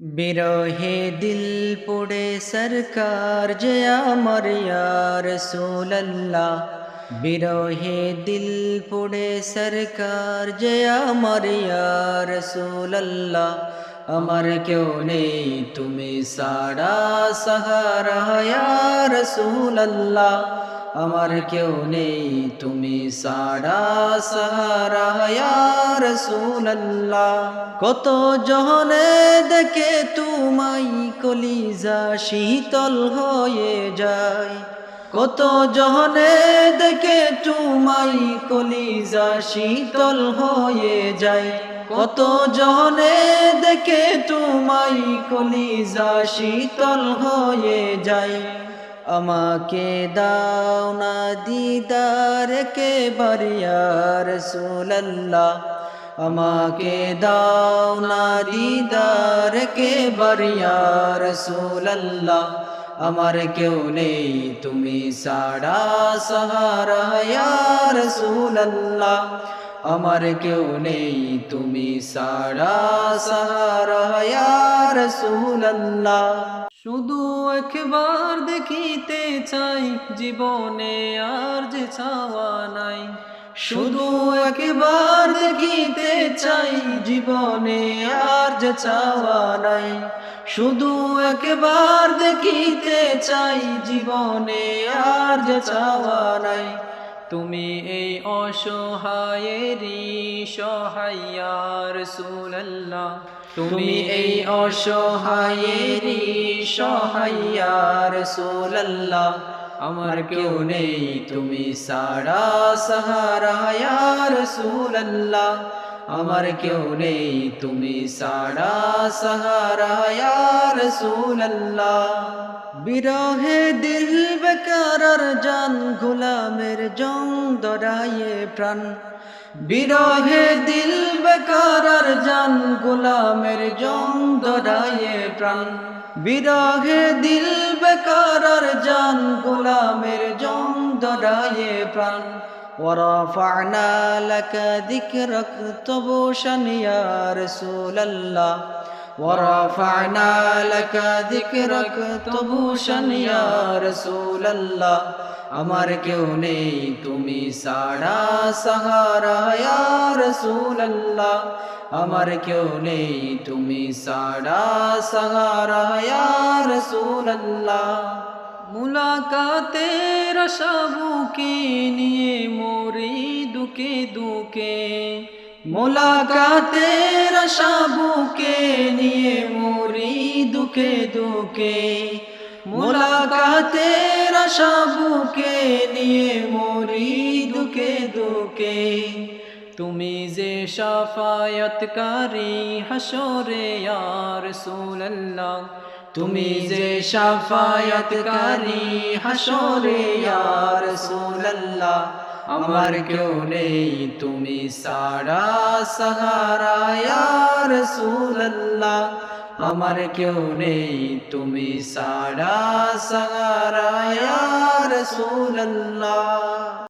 বিরহে দিল পুড়ে সরকার যে আমার রসুল্লাহ বিরহে দিল পুড়ে সরকার যে আমার রসুল্লাহ আমার কেউ নেই, তুমি সাড়া সাহারা রসুল্লাহ আমার কেউ নেই, তুমি সাহারা রসুল্লাহ কত জহনে দেখে তুমাই কলিজা শীতল হয়ে যায়। কত জহনে দেখে তুমাই কলিজা শীতল হয়ে যায়। কত জহনে দেখে তুমাই কলিজা শীতল হয়ে যায়। আমাকে দাও না দিদার কে বারিয়ার সুল্লাহ আমাকে দাও না দিদার কে বারিয়ার সুল্লাহ আমার কেউ নেই, তুমি সাড়া সাহারা রসুল্লাহ আমার কেউ নেই, তুমি সাড়া সাহারা রসুল্লাহ শুধু একবার দেখিতে চাই, জীবনে আর যে চাওয়া নাই। শুধু একবার দেখিতে চাই, জীবনে আর যে চাওয়া নাই। শুধু একবার দেখিতে চাই, জীবনে আর যে চাওয়া নাই। তুমি এই অসহায়েরই সহায়ার সুল্লাহ তুমি এই অসহায়েরই সহায়ার সুল্লাহ আমার কেউ নেই তুমি সাড়া সাহারায়ার সুল্লাহ আমার কেউ নেই, তুমি সাড়া সাহারায়ার সুল্লাহ বিরহে দিল বেকার জান, গোলামের জং দরায়ে প্রাণ। বিরহে দিল বেকার জান, গোলামের জং দরায়ে প্রাণ। বিরহে দিল বেকার জান, গোলামের জং দরায়ে প্রাণ। ورفعنا لك ذكرك طبوشا يا رسول الله ورفعنا لك ذكرك طبوشا يا رسول الله আমার কেউ নেই তুমি সাড়া সাহারা রসুল্লাহ আমার কেউ নেই তুমি সাড়া সাহারা রসুল্লাহ মুলাকাতের আশাবুকে নিয়ে মরি দুকে দুকে মুলাকাতের আশাবুকে নিয়ে মরি দুকে দুকে মুলাকাতের আশাবুকে নিয়ে মরি দুকে দুকে তুমি যে সাফায়াতকারী হাসরে আর সুল্লাহ তুমি যে সাফায়াতকারী, হাসরে আর সুল্লাহ আমার কেউ নেই, তুমি সাড়া সাহারা ইয়ার সুল্লাহ আমার কেউ নেই, তুমি সাড়া সাহারা ইয়ার সুল্লাহ